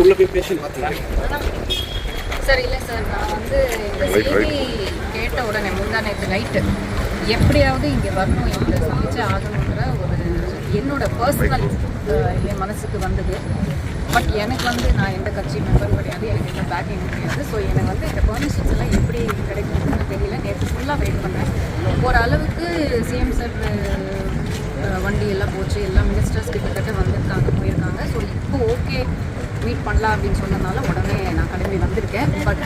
உள்ள போய் பார்த்தீங்க சார் இல்லை சார் நான் வந்து செய்தி கேட்ட உடனே முந்தா நேற்று நைட்டு எப்படியாவது இங்கே வரணும் இங்கே சமைச்சே ஆகணுங்கிற ஒரு என்னோட பர்சனல் என் மனசுக்கு வந்தது. பட் எனக்கு வந்து நான் எந்த கட்சி மெம்பர் கிடையாது எனக்கு எந்த பேக்கிங் கிடையாது. ஸோ எனக்கு வந்து இந்த பெர்மிஷன்ஸ் எல்லாம் எப்படி கிடைக்கும்னு தெரியல. நேற்று ஃபுல்லாக வெயிட் பண்ணேன். ஓரளவுக்கு சிஎம் சார் வண்டி எல்லாம் போச்சு. எல்லா மினிஸ்டர்ஸ் கிட்டத்தட்ட வந்திருக்காங்க போயிருக்காங்க. ஸோ இப்போ ஓகே மீட் பண்ணலாம் அப்படின்னு சொன்னதுனால உடனே நான் கிளம்பி வந்திருக்கேன். பட்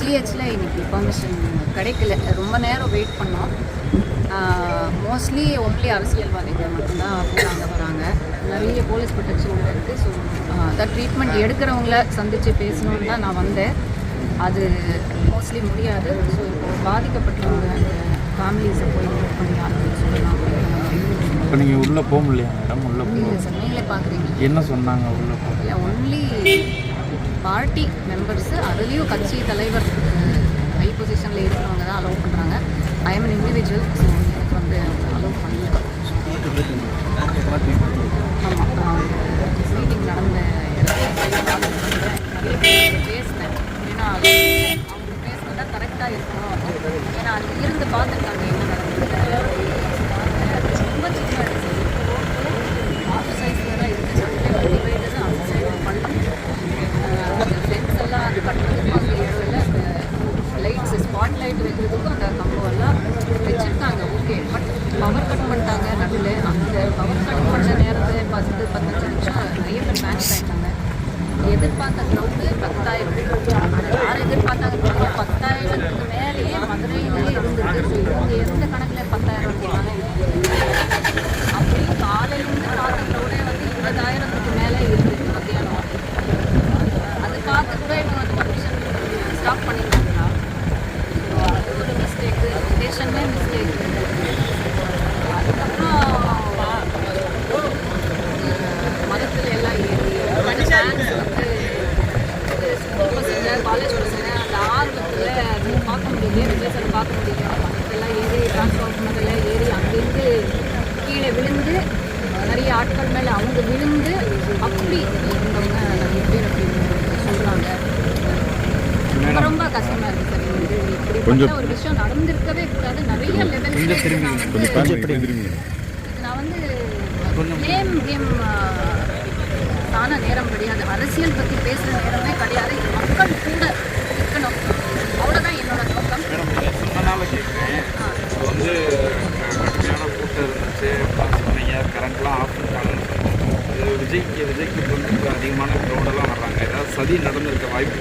ஜிஹெச்சில் இன்னைக்கு பர்மிஷன் கிடைக்கல. ரொம்ப நேரம் வெயிட் பண்ணோம். மோஸ்ட்லி ஒன்லி அரசியல்வாதிகள் மட்டும்தான் போகிறாங்க வராங்க. நிறைய போலீஸ் ப்ரொடெக்ஷன் இருக்குது ஸோ அதான் ட்ரீட்மெண்ட் எடுக்கிறவங்கள சந்தித்து பேசணுன்னு தான் நான் வந்தேன். அது மோஸ்ட்லி முடியாது. ஸோ இப்போ பாதிக்கப்பட்டவங்க அந்த ஃபேமிலிஸை போய் மீட் பண்ணி ஆளுங்க சொல்லலாம். இப்போ நீங்கள் உள்ளே போக முடியலையா மேடம்? உள்ளே போ இல்லை சார் நீங்களே பார்க்குறீங்க என்ன சொன்னாங்க உள்ளே போ இல்லை ஒன்லி பார்ட்டி மெம்பர்ஸு அதுலேயும் கட்சி தலைவர் ஹை பொசிஷனில் இருக்கிறவங்க தான் அலோவ் பண்ணுறாங்க ஐ எம் இண்டிவிஜுவல் ஸோ எனக்கு வந்து அலோவ் பண்ணல. ஆமாம் மீட்டிங் நடந்த இடத்துல பார்த்துட்டு நிறைய அவங்க பேசுனதா கரெக்டாக இருக்கும் ஏன்னா அது இருந்து பார்த்துருக்காங்க என்ன நடந்தது ரொம்ப சின்ன ஆஃப் சைஸில் தான் இருந்துச்சு டிவைடர் ஆஃப் சைஸ் பண்ணி அந்த எல்லாம் அது கட்டுறதுக்கும் அந்த இடத்துல அந்த லைட்ஸ் ஸ்பாட் லைட் வைக்கிறதுக்கும் அந்த கம்பம் எல்லாம் வச்சுருக்காங்க. ஓகே பட் பவர் கட் பண்ணிட்டாங்க நடுவில். அந்த பவர் கட் பண்ண நேரத்தை பத்து பதினஞ்சு நிமிஷம் நிறைய பேர் மேட்ச் ஆகிட்டாங்க எதிர்பார்த்த கிரௌண்டு பத்தாயிரம். யார் எதிர்பார்த்தாங்க பத்தாயிரத்துக்கு மேலேயே மதுரையிலேயே இருந்தது ஆட்கள் மேலே அவங்க விழுந்து அப்படி இருந்தவங்க நிறைய பேர் அப்படி சொல்கிறாங்க ரொம்ப ரொம்ப கஷ்டமாக இருக்குது சார். இப்படிப்பட்ட ஒரு விஷயம் நடந்திருக்கவே கூடாது. நிறைய இது நான் வந்து கேம் கேம் ஆன நேரம் கிடையாது. அரசியல் பற்றி பேசுகிற நேரமே கிடையாது. மக்கள் கூட விஜய்க்கு வந்து அதிகமான க்ரௌடெல்லாம் வர்றாங்க. ஏதாவது சதி நடந்திருக்க வாய்ப்பு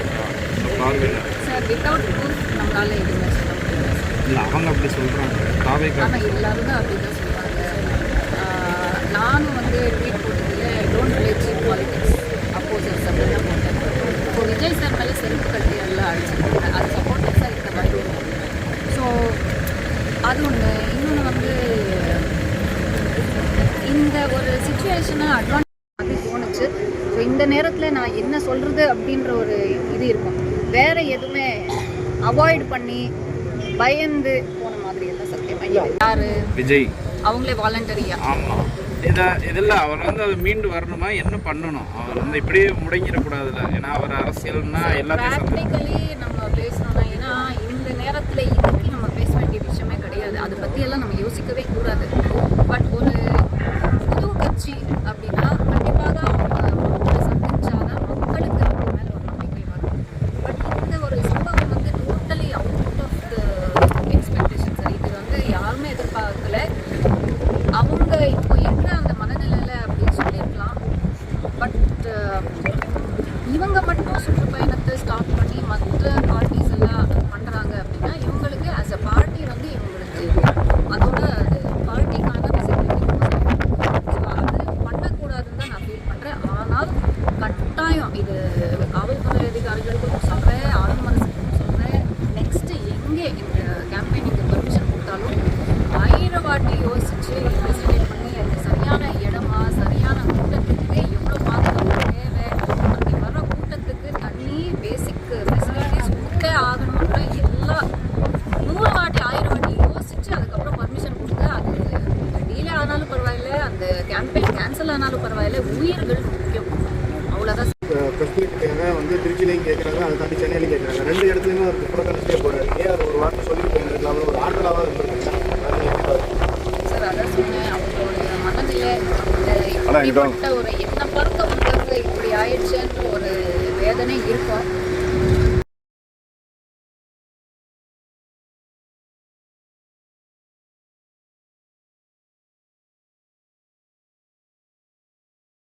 பார்வையில்? சார் வித்தவுட் ப்ரூஃப் நம்மளால் எதுவுமே சொல்ல முடியாது இல்லை அவங்க அப்படி சொல்கிறாங்க தாவேக்கா ஆனால் எல்லாரும் அப்படி தான் சொல்லுவாங்க நானும் வந்து ட்வீட் போட்டதில் டோன்ட் சீப் பாலிடிக்ஸ் அப்போசர்ஸ் அப்படின்னு தான் போட்டேன். இப்போ விஜய் சார் மேலே செருப்பு கட்டி எல்லாம் அடிச்சிருக்காங்க. அது சப்போர்ட்டிங்ஸாக இருக்க மாதிரி ஸோ அது ஒன்று இன்னொன்று வந்து இந்த ஒரு சுச்சுவேஷனை அட்வான்ஸ் மாதிரி தோணுச்சு ஸோ இந்த நேரத்தில் நான் என்ன சொல்கிறது அப்படின்ற ஒரு இது இருக்கும். வேற எதுவுமே அவாய்ட் பண்ணி பயந்து போன மாதிரி எல்லாம் சத்தியமா இல்லை யாரு? விஜய். அவங்களே வாலண்டரியா ஆமாம் இதை இதில் அவர் வந்து அது மீண்டு வரணுமா? என்ன பண்ணணும்? அவர் வந்து இப்படியே முடங்கிடக்கூடாதுல்ல. ஏன்னா அவர் அரசியல்னா எல்லாத்தையும் நம்ம பேசணும்னா ஏன்னா இந்த நேரத்தில் இதுக்கு நம்ம பேச வேண்டிய விஷயமே கிடையாது. அதை பற்றி எல்லாம் நம்ம யோசிக்கவே கூடாது. இவங்க கேன்சல் ஆனாலும் பரவாயில்ல உயிர்கள் முக்கியம். அவ்வளோதான் ப்ரெஸ் மீட்டுக்காக வந்து திருச்சிலையும் கேட்குறாங்க அதை தாண்டி சென்னையிலையும் கேட்குறாங்க ரெண்டு இடத்துலையுமே அவர் புறக்கணிச்சிட்டே போறாரு ஏன் அது ஒரு வார்த்தை சொல்லிட்டு போயிருக்கலாம் ஒரு ஆற்றலாக இருந்திருக்காங்க சார் அதான் சொன்னேன் அவங்களுடைய மனநிலை. இப்படிப்பட்ட ஒரு என்ன வந்தவங்க இப்படி ஆயிடுச்சுன்ற ஒரு வேதனை இருக்கும்.